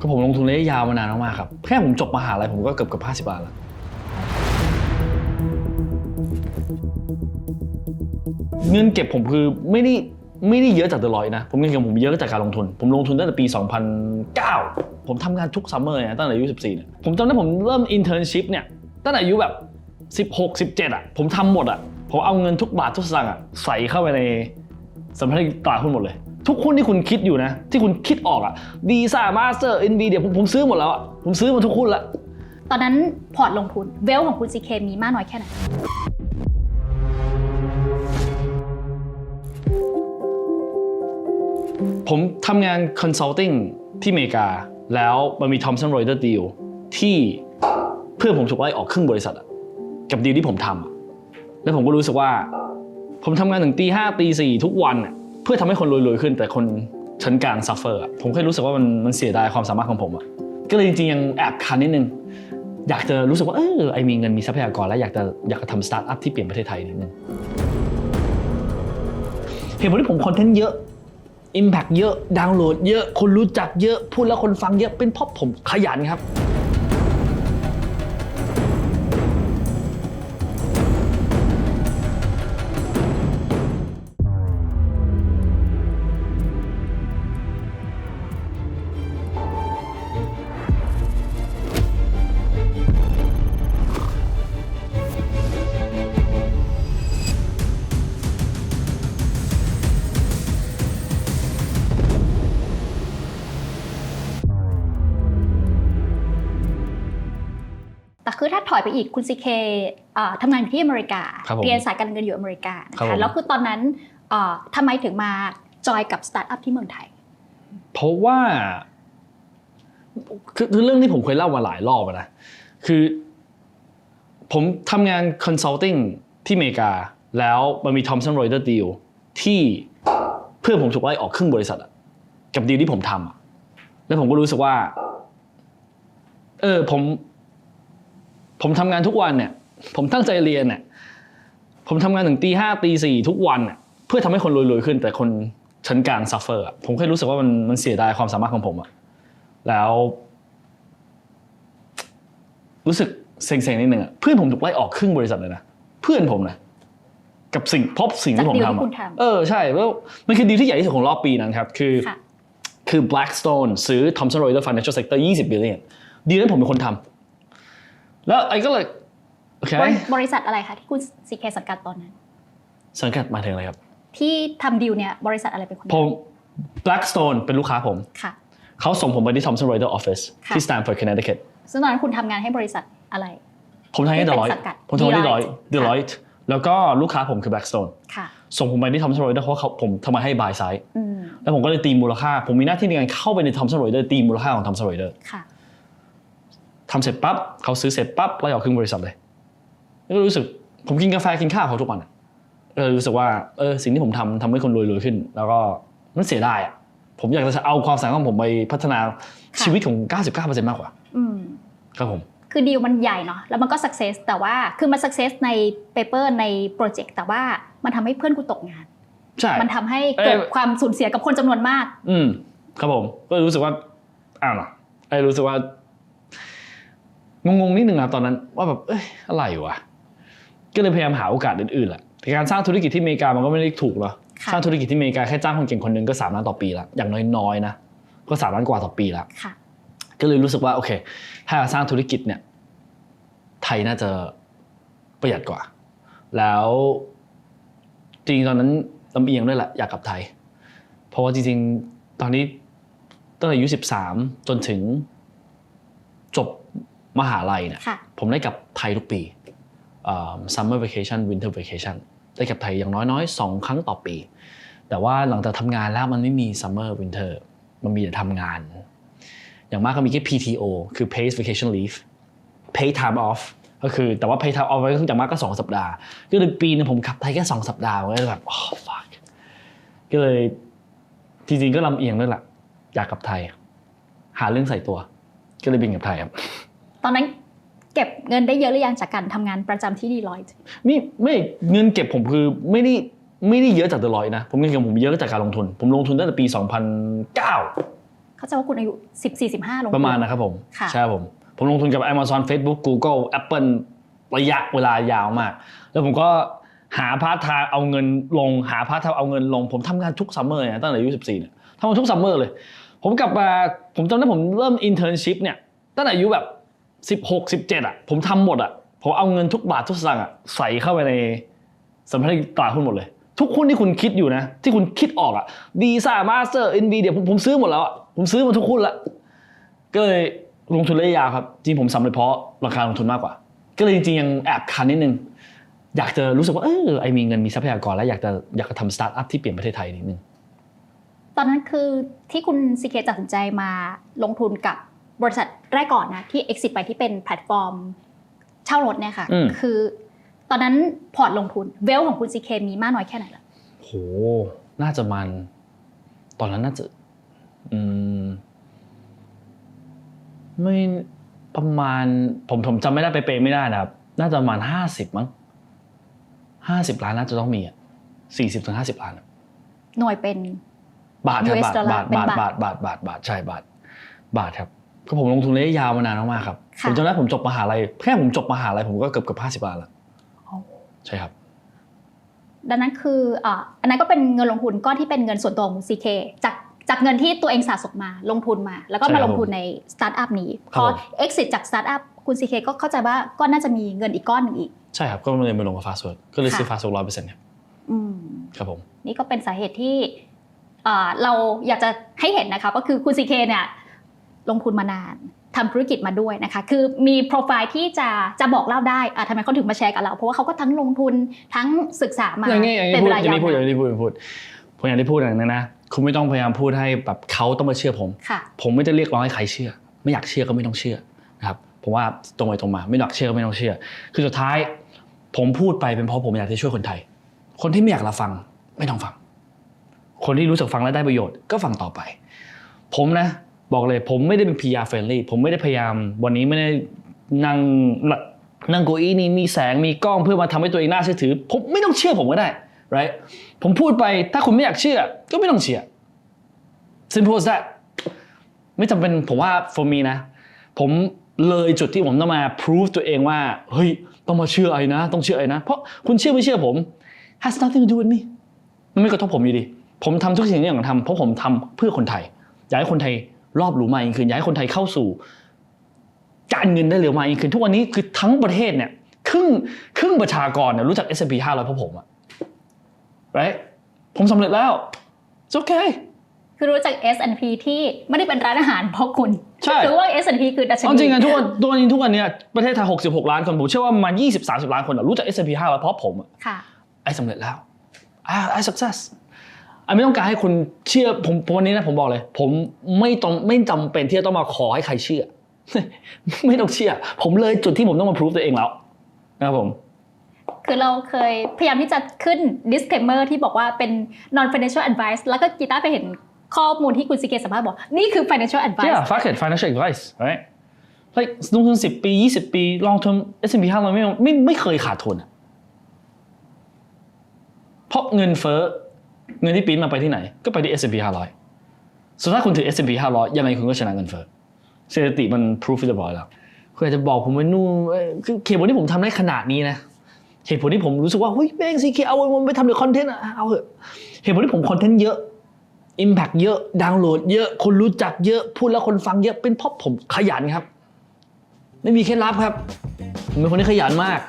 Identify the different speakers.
Speaker 1: ก็ผมลงทุนระยะยาวมานานมากๆครับ แค่ผมจบมหาลัยผมก็เกือบเกือบห้าสิบล้านแล้ว เงินเก็บผมคือไม่ได้ไม่ได้เยอะจากเดลอยนะ ผมเงินเก็บผมเยอะจากการลงทุน ผมลงทุนตั้งแต่ปี 2009 ผมทำงานทุกซัมเมอร์เนี่ยตั้งแต่อายุ 14เนี่ยผมจำได้ผมเริ่มอินเทอร์นชิพเนี่ยตั้งแต่อายุแบบ16 17อะผมทำหมดอะผมเอาเงินทุกบาททุกสตางค์อะใส่เข้าไปในสัมพันธ์ตลาดหุ้นหมดเลย ทุกหุ้นที่คุณคิดอยู่นะ ที่คุณคิดออกอะดีซ่ามาสเตอร์เอ็นบีเดียผมผมซื้อหมดแล้วอะผมซื้อมาทุกหุ้นแล้ว
Speaker 2: ตอนนั้นพอร์ตลงทุนเวลของคุณซีเคมีมากน้อยแค่ไหน
Speaker 1: ผมทำงาน consulting ที่อเมริกา แล้วมันมี Thomson Reuters deal ที่เพื่อนผมถูกไล่ออกครึ่งบริษัทอะกับดีลที่ผมทำอะแล้วผมก็รู้สึกว่า ผมทำงานถึงตีห้าตีสี่ทุกวันอะเพื่อทำให้คนรวยๆขึ้น แต่คนชั้นกลางซัฟเฟอร์ผมแค่รู้สึกว่ามันมันเสียดายความสามารถของผมอะก็เลยจริงๆยังแอบคันนิดนึงอยากจะรู้สึกว่าเออไอมีเงินมีทรัพยากรแล้วอยากจะอยากจะทำสตาร์ทอัพที่เปลี่ยนประเทศไทยนิดนึงเหตุผลที่ผมคอนเทนต์เยอะ Impact เยอะดาวน์โหลดเยอะคนรู้จักเยอะพูดแล้วคนฟังเยอะเป็นเพราะผมขยันครับ
Speaker 2: คือถ้าถอยไปอีกคุณซีเคทำงานอยู่ที่อเมริกา
Speaker 1: ครับผม
Speaker 2: เรียนสายการเงินอยู่อเมริกานะ
Speaker 1: ครั
Speaker 2: คะ
Speaker 1: บผม
Speaker 2: แล้วคือตอนนั้นเอ่อทำไมถึงมาจอยกับสตาร์ทอัพที่เมืองไทย
Speaker 1: เพราะว่าคือคือเรื่องที่ผมเคยเล่ามาหลายรอบอะนะคือ ผมทำงาน consulting ที่อเมริกา แล้วมันมี Thomson Reuters deal ที่เพื่อนผมถูกไล่ออกครึ่งบริษัทอะกับดีลที่ผมทำอะแล้วผมก็รู้สึกว่า เออผม ผมทำงานทุกวันเนี่ย ผมตั้งใจเรียนเนี่ยผมทำงานถึงตีห้าตีสี่ทุกวันเนี่ยเพื่อทำให้คนรวยๆขึ้น แต่คนชั้นกลางซัฟเฟอร์ผมแค่รู้สึกว่ามันมันเสียดายความสามารถของผมอะแล้ว รู้สึกเซ็งๆนิดนึงอะเพื่อนผมถูกไล่ออกครึ่งบริษัทเลยนะเพื่อนผมนะกับสิ่งพบสิ่งที่ผม
Speaker 2: จากดีลที่
Speaker 1: ทำ
Speaker 2: คุณ
Speaker 1: อะ
Speaker 2: ทำ
Speaker 1: เออใช่แล้วมันคือดีลที่ใหญ่ที่สุดของรอบปีนั้นครับ คือ
Speaker 2: ค่ะ
Speaker 1: คือ Blackstone ซื้อ Thomson Reuters Financial Sector 20 billion ดีลนั้นผมเป็นคนทำ แล้วไอ้ก็เลยโอเค
Speaker 2: บริบริษัทอะไรคะที่คุณซีเคสังกัดตอนนั้น
Speaker 1: สังกัดหมายถึงอะไรครับ
Speaker 2: ที่ทำดีลเนี่ยบริษัทอะไรเป็นคน
Speaker 1: ผม Blackstone เป็นลูกค้าผม
Speaker 2: ค่ะ
Speaker 1: เขาส่งผมไปที่ Thomson Reuters Office
Speaker 2: ค่ะ
Speaker 1: ที่ Stamford Connecticut
Speaker 2: ซึ่งตอนนั้นคุณทำงานให้บริษัทอะไร
Speaker 1: ผมทำให้
Speaker 2: ที่เป็น
Speaker 1: Deloitte
Speaker 2: สังกัด
Speaker 1: ผมทำให้ Deloitte
Speaker 2: Deloitte
Speaker 1: Deloitte แล้วก็ลูกค้าผมคือ Blackstone
Speaker 2: ค่ะ
Speaker 1: ส่งผมไปที่ Thomson Reuters เพราะเขาผมทำมาให้ buy side
Speaker 2: อืม
Speaker 1: แล้วผมก็เลยตีมูลค่า ผมมีหน้าที่ในการเข้าไปใน Thomson Reuters ตีมูลค่าของ Thomson Reuters
Speaker 2: ค่ะ
Speaker 1: ทำเสร็จปั๊บเขาซื้อเสร็จปั๊บไล่ออกครึ่งบริษัทเลยแล้วก็รู้สึกผมกินกาแฟกินข้าวเขาทุกวันอะเออรู้สึกว่าเออสิ่งที่ผมทำทำให้คนรวยๆขึ้น แล้วก็มันเสียดายอะผมอยากจะเอาความสามารถของผมไปพัฒนา
Speaker 2: ค่ะ
Speaker 1: ชีวิตของ 99%มากกว่า
Speaker 2: อืม
Speaker 1: ครับผม
Speaker 2: คือดีลมันใหญ่เนาะแล้วมันก็สักเซสแต่ว่าคือมันสักเซสในเปเปอร์ในโปรเจกต์แต่ว่ามันทำให้เพื่อนกูตกงาน
Speaker 1: ใช่
Speaker 2: มันทำให้เกิด
Speaker 1: เอ้ย
Speaker 2: ความสูญเสียกับคนจำนวนมาก
Speaker 1: อืมครับผม ก็รู้สึกว่าอ้าวเหรอไอ้รู้สึกว่า งงๆนิดนึงอะตอนนั้น ว่าแบบเอ้ยอะไรวะก็เลยพยายามหาโอกาสอื่นๆแหละแต่การสร้างธุรกิจที่อเมริกามันก็ไม่ได้ถูกหรอก
Speaker 2: ค่ะ
Speaker 1: สร้างธุรกิจที่อเมริกาแค่จ้างคนเก่งคนหนึงก็สามล้านต่อปีละอย่างน้อยๆนะก็สามล้านกว่าต่อปีละ
Speaker 2: ค่ะ
Speaker 1: ก็เลยรู้สึกว่าโอเค ถ้าสร้างธุรกิจเนี่ย ไทยน่าจะประหยัดกว่า แล้วจริงๆตอนนั้นลำเอียงด้วยแหละอยากกลับไทย เพราะว่าจริง ๆ ตอนนี้ตั้งแต่อายุสิบสามจนถึงจบ มหาลัยเนี่ย
Speaker 2: ค่ะ
Speaker 1: ผมได้กลับไทยทุกปีอ่า summer vacation winter vacation ได้กลับไทยอย่างน้อยๆสองครั้งต่อปี แต่ว่าหลังจากทำงานแล้วมันไม่มี summer winter มันมีแต่ทำงาน อย่างมากก็มีแค่ PTO คือ paid vacation leave paid time off ก็คือแต่ว่า paid time off ก็คืออย่างมากก็สองสัปดาห์ ก็เลยปีนึงผมกลับไทยแค่สองสัปดาห์ผมก็เลยแบบ oh fuck ก็เลยจริงๆก็ลำเอียงด้วยแหละอยากกลับไทย หาเรื่องใส่ตัว ก็เลยบินกลับไทยครับ
Speaker 2: ตอนนั้นเก็บเงินได้เยอะหรือยังจากการทำงานประจำที่ดีลอยต์
Speaker 1: ไม่ไม่เงินเก็บผมคือไม่ได้ไม่ได้เยอะจากเดลอยนะ ผมเงินเก็บผมเยอะจากการลงทุน ผมลงทุนตั้งแต่ปี 2009
Speaker 2: เข้าใจว่าคุณอายุ 14 15 ลงทุน
Speaker 1: ประมาณนะครับผม
Speaker 2: ค่ะ
Speaker 1: ใช่ครับผมผมลงทุนกับ Amazon Facebook Google Apple ระยะเวลายาวมาก แล้วผมก็หาพาร์ทไทม์เอาเงินลง หาพาร์ทไทม์เอาเงินลง ผมทำงานทุกซัมเมอร์เนี่ยตั้งแต่อายุ 14 เนี่ยทำมาทุกซัมเมอร์เลย ผมกลับมา ผมจำได้ผมเริ่มอินเทอร์นชิพเนี่ยตั้งแต่อายุแบบ 16 17อะผมทำหมดอะผมเอาเงินทุกบาททุกสตางค์อะใส่เข้าไปในสัมพันธ์ตลาดหุ้นหมดเลย ทุกหุ้นที่คุณคิดอยู่นะ ที่คุณคิดออกอะวีซ่ามาสเตอร์เอ็นบีเดียผมผมซื้อหมดแล้วอะผมซื้อมาทุกหุ้นละก็เลยลงทุนระยะยาวครับ จริงผมสำเร็จเพราะราคาลงทุนมากกว่า ก็เลยจริงๆยังแอบคันนิดนึงอยากจะรู้สึกว่าเออไอมีเงินมีทรัพยากรแล้วอยากจะอยากจะทำสตาร์ทอัพที่เปลี่ยนประเทศไทยนิดนึง
Speaker 2: ตอนนั้นคือที่คุณซีเคตัดสินใจมาลงทุนกับ บริษัทแรกก่อนนะที่ exit ไปที่เป็นแพลตฟอร์มเช่ารถเนี่ยค่ะ
Speaker 1: อืม
Speaker 2: คือ ตอนนั้นพอร์ตลงทุนเวลของคุณซีเคมีมากน้อยแค่ไหนล่ะ
Speaker 1: โหน่าจะมัน ตอนนั้นน่าจะ อืม ไม่ประมาณ ผมผมจำไม่ได้ไปเปย์ไม่ได้นะครับ น่าจะประมาณห้าสิบมั้งห้าสิบล้านน่าจะต้องมีอะสี่สิบถึงห้าสิบล้านอะ
Speaker 2: หน่วยเป็น
Speaker 1: บาทครับ
Speaker 2: US
Speaker 1: บาท
Speaker 2: ดอลลา
Speaker 1: บา
Speaker 2: ร์
Speaker 1: ท
Speaker 2: เป็น
Speaker 1: บาท
Speaker 2: บา
Speaker 1: บา
Speaker 2: ท
Speaker 1: ทบาทบาทบาทใช่บาท บาทครับ ก็ผมลงทุนระยะยาวมานานมากๆครับ
Speaker 2: ค่ะ
Speaker 1: ผมจำได้ผมจบมหาลัยแค่ผมจบมหาลัยผมก็เกือบเกือบห้าสิบล้านแล้ว
Speaker 2: อ๋อ
Speaker 1: ใช่ครับ
Speaker 2: ดังนั้นคืออ่าอันนั้นก็เป็นเงินลงทุนก้อนที่เป็นเงินส่วนตัวของคุณซีเคจากจากเงินที่ตัวเองสะสมมาลงทุนมา แล้วก็
Speaker 1: ใช่
Speaker 2: มา
Speaker 1: ครั
Speaker 2: ล
Speaker 1: บ
Speaker 2: งทุนในสตาร์ทอัพนี้
Speaker 1: ค
Speaker 2: พ
Speaker 1: รับ
Speaker 2: อ
Speaker 1: ผม
Speaker 2: exit จากสตาร์ทอัพคุณซีเคก็เข้าใจว่าก็น่าจะมีเงินอีกก้อนหนึ่งอีก
Speaker 1: ใช่ครับก็เลยมาลงกับฟาสเวิร์ดก็เลยซื้อ
Speaker 2: ค่ะ
Speaker 1: ฟาสเวิร์ดร้อยเปอร์เซ็นต์ครับ
Speaker 2: อืม
Speaker 1: ครับผม
Speaker 2: นี่ก็เป็นสาเหตุที่อ่าเราอยากจะให้เห็นนะคะก็คือคุณซีเคเนี่ย ลงทุนมานานทำธุรกิจมาด้วยนะคะ คือมีโปรไฟล์ที่จะจะบอกเล่าได้อะทำไมเขาถึงมาแชร์กับเรา เพราะว่าเขาก็ทั้งลงทุนทั้งศึกษามา
Speaker 1: อย่างนี้อย่าง
Speaker 2: เป็
Speaker 1: นี้
Speaker 2: น
Speaker 1: พู
Speaker 2: เว
Speaker 1: ด
Speaker 2: ลา
Speaker 1: อย่าง
Speaker 2: ยาว
Speaker 1: นี้พูดอย่าง
Speaker 2: นาน
Speaker 1: นี้พูดอย่างนี้พูดผมอย่างที่พูดอย่างนั้นนะคุณไม่ต้องพยายามพูดให้แบบเขาต้องมาเชื่อผม
Speaker 2: ค่ะ
Speaker 1: ผมไม่ได้เรียกร้องให้ใครเชื่อ ไม่อยากเชื่อก็ไม่ต้องเชื่อนะครับผมว่าตรงไปตรงมา ไม่อยากเชื่อก็ไม่ต้องเชื่อ คือสุดท้าย ผมพูดไปเป็นเพราะผมอยากจะช่วยคนไทย คนที่ไม่อยากรับฟังไม่ต้องฟัง คนที่รู้สึกฟังแล้วได้ประโยชน์ก็ฟังต่อไป ผมนะ บอกเลยผมไม่ได้เป็น PR friendly ผมไม่ได้พยายาม วันนี้ไม่ได้นั่งนั่งเก้าอี้นี้มีแสงมีกล้องเพื่อมาทำให้ตัวเองน่าเชื่อถือ ผมไม่ต้องเชื่อผมก็ได้ right ผมพูดไปถ้าคุณไม่อยากเชื่อ ก็ไม่ต้องเชื่อ simple as that ไม่จำเป็นผมว่า for me นะ ผมเลยจุดที่ผมต้องมา prove ตัวเองว่าเฮ้ยต้องมาเชื่อไอ้นะ ต้องเชื่อไอ้นะ เพราะคุณเชื่อไม่เชื่อผม has nothing to do with me มันไม่กระทบผมอยู่ดี ผมทำทุกสิ่งที่อย่างทำเพราะผมทำเพื่อคนไทย อยากให้คนไทย รอบรู้มากยิ่งขึ้นอยากให้คนไทยเข้าสู่ การเงินได้เร็วมากยิ่งขึ้น ทุกวันนี้คือทั้งประเทศเนี่ยครึ่งครึ่งประชากรเนี่ยรู้จัก S&P 500เพราะผมอะ right ผมสำเร็จแล้ว it's okay
Speaker 2: คือรู้จัก S&P ที่ไม่ได้เป็นร้านอาหารเพราะคุณ
Speaker 1: ใช่
Speaker 2: คือว่า S&P คือดัชนี
Speaker 1: เอาจริงๆอะทุกวันตัวนี้ทุกวันเนี้ยประเทศไทย66 ล้านคนผมเชื่อว่าประมาณ20 30 ล้านคนอะรู้จัก S&P 500เพราะผมอะ
Speaker 2: ค่ะ
Speaker 1: ไอ้สำเร็จแล้วไอ้ไอ้ success ไอ้ไม่ต้องการให้คุณเชื่อผมผมวันนี้นะผมบอกเลย ผมไม่ต้องไม่จำเป็นที่จะต้องมาขอให้ใครเชื่อ ไม่ต้องเชื่อ ผมเลยจุดที่ผมต้องมาพิสูจตัวเองแล้วนะครับผม
Speaker 2: คือเราเคยพยายามที่จะขึ้น disclaimer ที่บอกว่าเป็น non financial advice แล้วก็กีตาร์ไปเห็นข้อมูลที่คุณซีเกสัมภาษณ์บอก นี่คือ financial advice
Speaker 1: yeah fuck it financial advice right like ลงทุน10ปี20ปี long term S&P 500ไม่ไม่ไม่เคยขาดทุนอะเพราะเงินเฟ้อ เงินที่ปีนมาไปที่ไหน ก็ไปที่ S&P 500 ส่วนถ้าคุณถือ S&P 500 ยังไงคุณก็ชนะเงินเฟ้อสถิติมัน proof เรียบร้อยแล้วคุณอาจจะบอกผมว่านู่นเอ้ยคือเหตุผลที่ผมทำได้ขนาดนี้นะเหตุผลที่ผมรู้สึกว่าเฮ้ยแม่งซีเคเอามันไปทำเดี๋ยวคอนเทนต์เอาเถอะเหตุผลที่ผมคอนเทนต์เยอะ Impact เยอะดาวน์โหลดเยอะคนรู้จักเยอะพูดแล้วคนฟังเยอะเป็นเพราะผมขยันครับ ไม่มีเคล็ดลับครับผมเป็นคนที่ขยันมาก